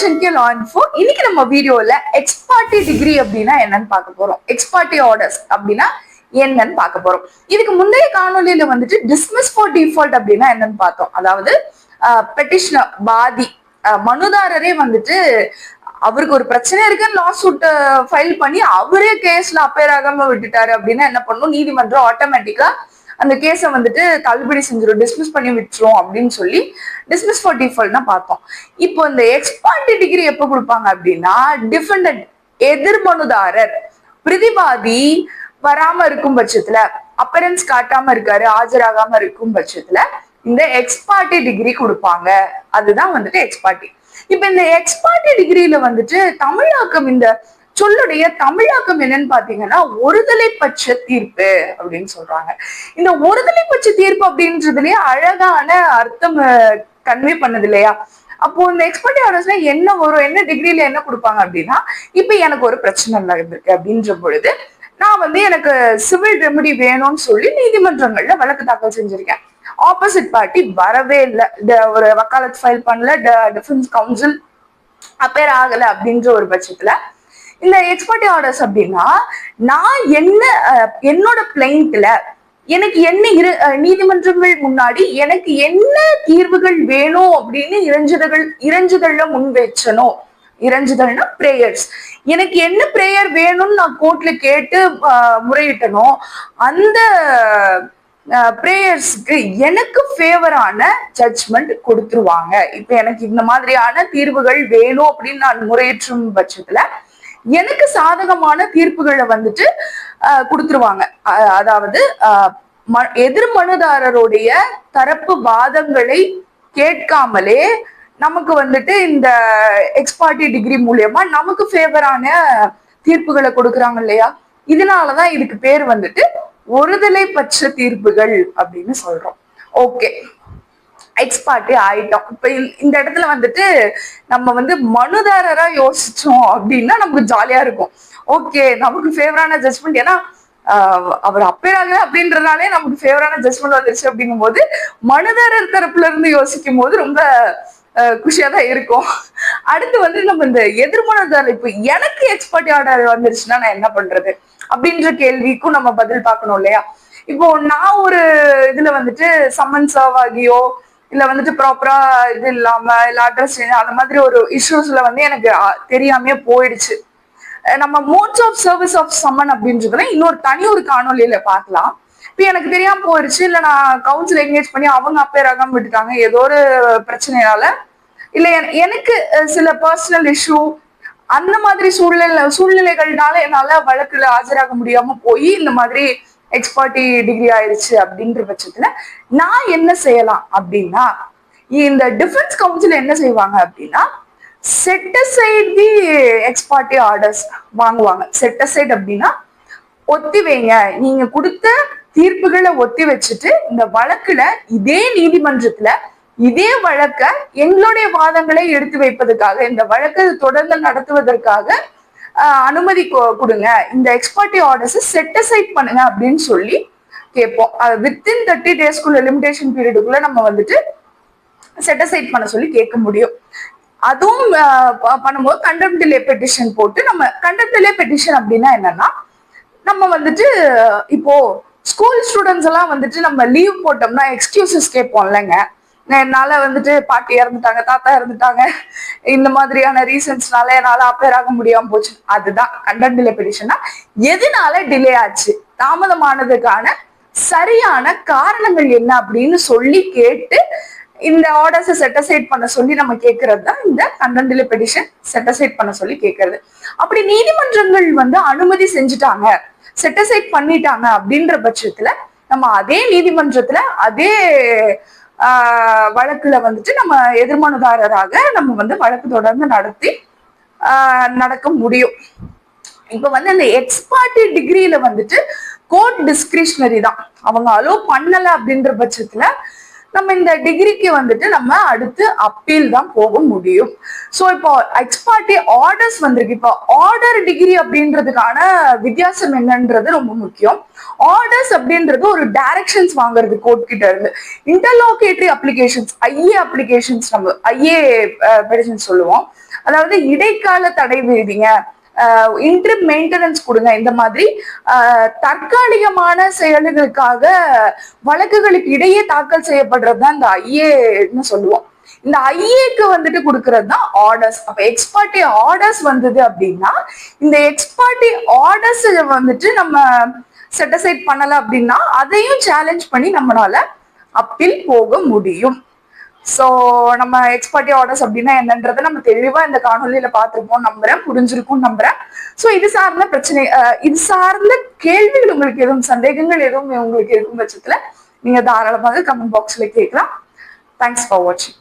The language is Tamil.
ஹெச்என்கே லா இன்ஃபோ இன்னைக்கு நம்ம வீடியோல எக்ஸ்பார்ட்டி டிகிரி அப்படின்னா என்னன்னு பார்க்க போறோம். எக்ஸ்பார்ட்டி ஆர்டர்ஸ் அப்படின்னா என்னன்னு பார்க்க போறோம். இதுக்கு முந்தைய காணொலியில வந்துட்டு டிஸ்மிஸ் ஃபார் டிஃபால்ட் அப்படின்னா என்னன்னு பார்த்தோம். அதாவது பெட்டிஷனர் பாதி மனுதாரரே வந்துட்டு அவருக்கு ஒரு பிரச்சனை இருக்குன்னு லா சூட் ஃபைல் பண்ணி அவரே கேஸ்ல அப்பேர் ஆகாம விட்டுட்டாரு அப்படின்னா என்ன பண்ணும்? நீதிமன்றம் ஆட்டோமேட்டிக்கா அந்த கேஸை வந்துட்டு தள்ளுபடி செஞ்சிடும் டிஸ்மிஸ் பண்ணி விட்டுரும் அப்படின்னு சொல்லி டிஸ்மிஸ் ஃபார் டிஃபால்ட்னா பார்த்தோம். இப்போ இந்த எக்ஸ்பார்ட்டி டிகிரி எப்போ கொடுப்பாங்க அப்படின்னா டிஃபெண்டன்ட் எதிர்மனுதாரர் பிரதிவாதி வராம இருக்கும் பட்சத்துல அப்பரன்ஸ் காட்டாம இருக்காரு ஆஜராகாம இருக்கும் பட்சத்துல இந்த எக்ஸ்பார்ட்டி டிகிரி கொடுப்பாங்க. அதுதான் வந்துட்டு எக்ஸ்பார்ட்டி இப்ப இந்த எக்ஸ்பார்ட்டி டிகிரியில வந்துட்டு தமிழாக்கம் இந்த சொல்லுடைய தமிழாக்கம் என்னன்னு பாத்தீங்கன்னா ஒருதலை பட்ச தீர்ப்பு அப்படின்னு சொல்றாங்க. இந்த ஒருதலை பட்ச தீர்ப்பு அப்படின்றதுலயே அழகான அர்த்தம் கன்வே பண்ணது இல்லையா? அப்போ இந்த எக்ஸ்பர்ட் ஆர்டர்ஸ்ல என்ன வரும் என்ன டிகிரியில என்ன கொடுப்பாங்க அப்படின்னா இப்ப எனக்கு ஒரு பிரச்சனை நடந்திருக்கு அப்படின்ற பொழுது நான் வந்து எனக்கு சிவில் ரெமடி வேணும்னு சொல்லி நீதிமன்றங்கள்ல வழக்கு தாக்கல் செஞ்சிருக்கேன். ஆப்போசிட் பார்ட்டி வரவே இல்லை. ஒரு வக்காலத் ஃபைல் பண்ணல. டிஃபென்ஸ் கவுன்சில் அப்பேர் ஆகல அப்படின்ற ஒரு பட்சத்துல இந்த எக்ஸ்பர்ட் ஆர்டர்ஸ் அப்படின்னா நான் என்ன என்னோட பிளைண்ட்ல எனக்கு என்ன இரு நீதிமன்றங்கள் முன்னாடி எனக்கு என்ன தீர்வுகள் வேணும் அப்படின்னு இறைஞ்சுதல்கள் இறைஞ்சுதல்ல முன் வச்சனோ இறைஞ்சுதல்னா பிரேயர்ஸ் எனக்கு என்ன பிரேயர் வேணும்னு நான் கோர்ட்ல கேட்டு முறையிட்டனோ அந்த ப்ரேயர்ஸ்க்கு எனக்கு ஃபேவரான ஜட்ஜ்மெண்ட் கொடுத்துருவாங்க. இப்ப எனக்கு இந்த மாதிரியான தீர்வுகள் வேணும் அப்படின்னு நான் முறையற்றும் பட்சத்துல எனக்கு சாதகமான தீர்ப்புகளை வந்துட்டு அஹ், கொடுத்துருவாங்க. அதாவது ம- எதிர் மனுதாரருடைய தரப்பு வாதங்களை கேட்காமலே நமக்கு வந்துட்டு இந்த எக்ஸ்பார்ட்டி டிகிரி மூலியமா நமக்கு ஃபேவரான தீர்ப்புகளை கொடுக்குறாங்க இல்லையா? இதனாலதான் இதுக்கு பேர் வந்துட்டு ஒருதலை பட்ச தீர்ப்புகள் அப்படின்னு சொல்றோம். ஓகே எக்ஸ்பார்ட்டி ஆயிட்டோம். இப்ப இந்த- இடத்துல வந்துட்டு நம்ம வந்து மனுதாரரா யோசிச்சோம் அப்படின்னா நமக்கு ஜாலியா இருக்கும். ஓகே நமக்கு ஃபேவரான ஜட்மெண்ட் ஏன்னா அவர் அப்பேராக அப்படின்றதுனாலே நமக்கு ஃபேவரான ஜட்மெண்ட் வந்துருச்சு அப்படிங்கும் போது மனுதாரர் தரப்புல இருந்து யோசிக்கும் போது ரொம்ப குஷியா தான் இருக்கும். அடுத்து வந்து நம்ம இந்த எதிர்மனதாரர் இப்போ எனக்கு எக்ஸ்பர்ட் ஆர்டர் வந்துருச்சுன்னா நான் என்ன பண்றது? அப்படின்ற கேள்விக்கும் நம்ம பதில் பார்க்கணும் இல்லையா? இப்போ நான் ஒரு இதுல வந்துட்டு சம்மன் சர்வ் ஆகியோ இல்ல வந்துட்டு ப்ராப்பரா இது இல்லாம இல்ல அட்ரஸ் அந்த மாதிரி ஒரு இஷ்யூஸ்ல வந்து எனக்கு அ, தெரியாமையே போயிடுச்சு. நம்ம modes of service of summon அப்படின்றதுல இன்னொரு தனி ஒரு காணொலியில பார்க்கலாம். இப்போ எனக்கு தெரியாம போயிடுச்சு இல்ல நான் கவுன்சில் என்கேஜ் பண்ணி அவங்க அப்பே ரகம் விட்டுட்டாங்க ஏதோ ஒரு பிரச்சனையால. இல்ல எனக்கு சில பர்சனல் இஷ்யூ அந்த மாதிரி சூழ்நிலை சூழ்நிலைகள்னால என்னால வழக்குல ஆஜராக முடியாம போய் இந்த மாதிரி எக்ஸ்பர்ட்டி டிகிரி ஆயிடுச்சு அப்படின்ற பட்சத்துல நான் என்ன செய்யலாம் அப்படின்னா இந்த டிஃபென்ஸ் கவுன்சில் என்ன செய்வாங்க அப்படின்னா set aside the ex parte orders வாங்குவாங்க. செட்டசைட் அப்படின்னா ஒத்தி வைங்க. நீங்க கொடுத்த தீர்ப்புகளை ஒத்தி வச்சுட்டு இந்த வழக்குல இதே நீதிமன்றத்துல இதே வழக்க எங்களுடைய வாதங்களை எடுத்து வைப்பதற்காக இந்த வழக்கை தொடர்ந்து நடத்துவதற்காக அனுமதி கொ- கொடுங்க. இந்த எக்ஸ்பர்ட்டி ஆர்டர்ஸை செட் அசைட் பண்ணுங்க அப்படின்னு சொல்லி கேட்போம். வித்தின் தேர்ட்டி டேஸ்க்குள்ள லிமிடேஷன் பீரியடுக்குள்ள நம்ம வந்துட்டு செட் அசைட் பண்ண சொல்லி கேட்க முடியும். அதுவும் பண்ணும்போது கண்டம் டிலே பெட்டிஷன் போட்டு நம்ம கண்டம் டிலே பெட்டிஷன் அப்படின்னா என்னன்னா நம்ம வந்துட்டு இப்போ ஸ்கூல் ஸ்டூடெண்ட்ஸ் எல்லாம் வந்துட்டு நம்ம லீவ் போட்டோம்னா எக்ஸ்கியூசஸ் கேட்போம் இல்லைங்க. என்னால வந்துட்டு பாட்டி இறந்துட்டாங்க தாத்தா இறந்துட்டாங்க. இந்த மாதிரியான ரீசன்ஸ்னால என்னால அப்பேர் ஆக முடியாம போச்சு. அதுதான் கண்டெம் டிலே பெட்டிஷன்னா எதனால டிலே ஆச்சு? தாமதமானதுக்கான சரியான காரணங்கள் என்ன அப்படின்னு சொல்லி கேட்டு இந்த ஆர்டர்ஸை செட்டசைட் பண்ண சொல்லி நம்ம கேட்கறது தான் இந்த கண்டென்டில பெட்டிஷன் செட்டசைட் பண்ண சொல்லி கேட்கறது அப்படி நீதிமன்றங்கள் வந்து அனுமதி செஞ்சுட்டாங்க செட்டசைட் பண்ணிட்டாங்க அப்படின்ற பட்சத்துல நம்ம அதே நீதிமன்றத்துல அதே வழக்குல வந்துட்டு நம்ம எதிர்மனுதாரராக நம்ம வந்து வழக்கு தொடர்ந்து நடத்தி ஆஹ், நடக்க முடியும். இப்ப வந்து அந்த எக்ஸ்பார்ட்டி டிகிரியில வந்துட்டு கோர்ட் டிஸ்கிரிஷனரி தான். அவங்க அலோ பண்ணல அப்படின்ற பட்சத்துல நம்ம இந்த டிகிரிக்கு வந்துட்டு நம்ம அடுத்து அப்பீல் தான் போக முடியும். ஸோ இப்போ எக்ஸ்பார்ட்டி ஆர்டர்ஸ் வந்திருக்கு. இப்போ ஆர்டர் டிகிரி அப்படின்றதுக்கான வித்தியாசம் என்னன்றது ரொம்ப முக்கியம். ஆர்டர்ஸ் அப்படின்றது ஒரு டைரக்ஷன்ஸ் வாங்குறது கோர்ட் கிட்ட இருந்து. இன்டர்லோகேட்டரி அப்ளிகேஷன்ஸ் ஐஏ அப்ளிகேஷன்ஸ் நம்ம ஐஏ மெடிசன் சொல்லுவோம். அதாவது இடைக்கால தடை விதிங்க. இன்ட்ரிப் மெயின்டெனன்ஸ் கொடுங்க. இந்த மாதிரி தற்காலிகமான செயல்களுக்காக வழக்குகளுக்கு இடையே தாக்கல் செய்யப்படுறது தான் இந்த ஐஏன்னு சொல்லுவோம். இந்த ஐஏக்கு வந்துட்டு கொடுக்கறது தான் ஆர்டர்ஸ் அப்ப எக்ஸ்பார்ட்டி ஆர்டர்ஸ் வந்தது அப்படின்னா இந்த எக்ஸ்பார்ட்டி ஆர்டர்ஸ் வந்துட்டு நம்ம செட்டசைட் பண்ணல அப்படின்னா அதையும் சேலஞ்ச் பண்ணி நம்மளால அப்பீல் போக முடியும். ஸோ நம்ம எக்ஸ்பர்ட்டி ஆர்டர்ஸ் அப்படின்னா என்னன்றதை நம்ம தெளிவா இந்த காணொலியில பார்த்திருப்போம் நம்புறேன். புரிஞ்சிருக்கும் நம்புறேன். ஸோ இது சார்ந்த பிரச்சனை இது சார்ந்த கேள்விகள் உங்களுக்கு எதுவும் சந்தேகங்கள் எதுவும் உங்களுக்கு இருக்கும் பட்சத்துல நீங்க தாராளமாக கமெண்ட் பாக்ஸ்ல கேட்கலாம். தேங்க்ஸ் ஃபார் வாட்சிங்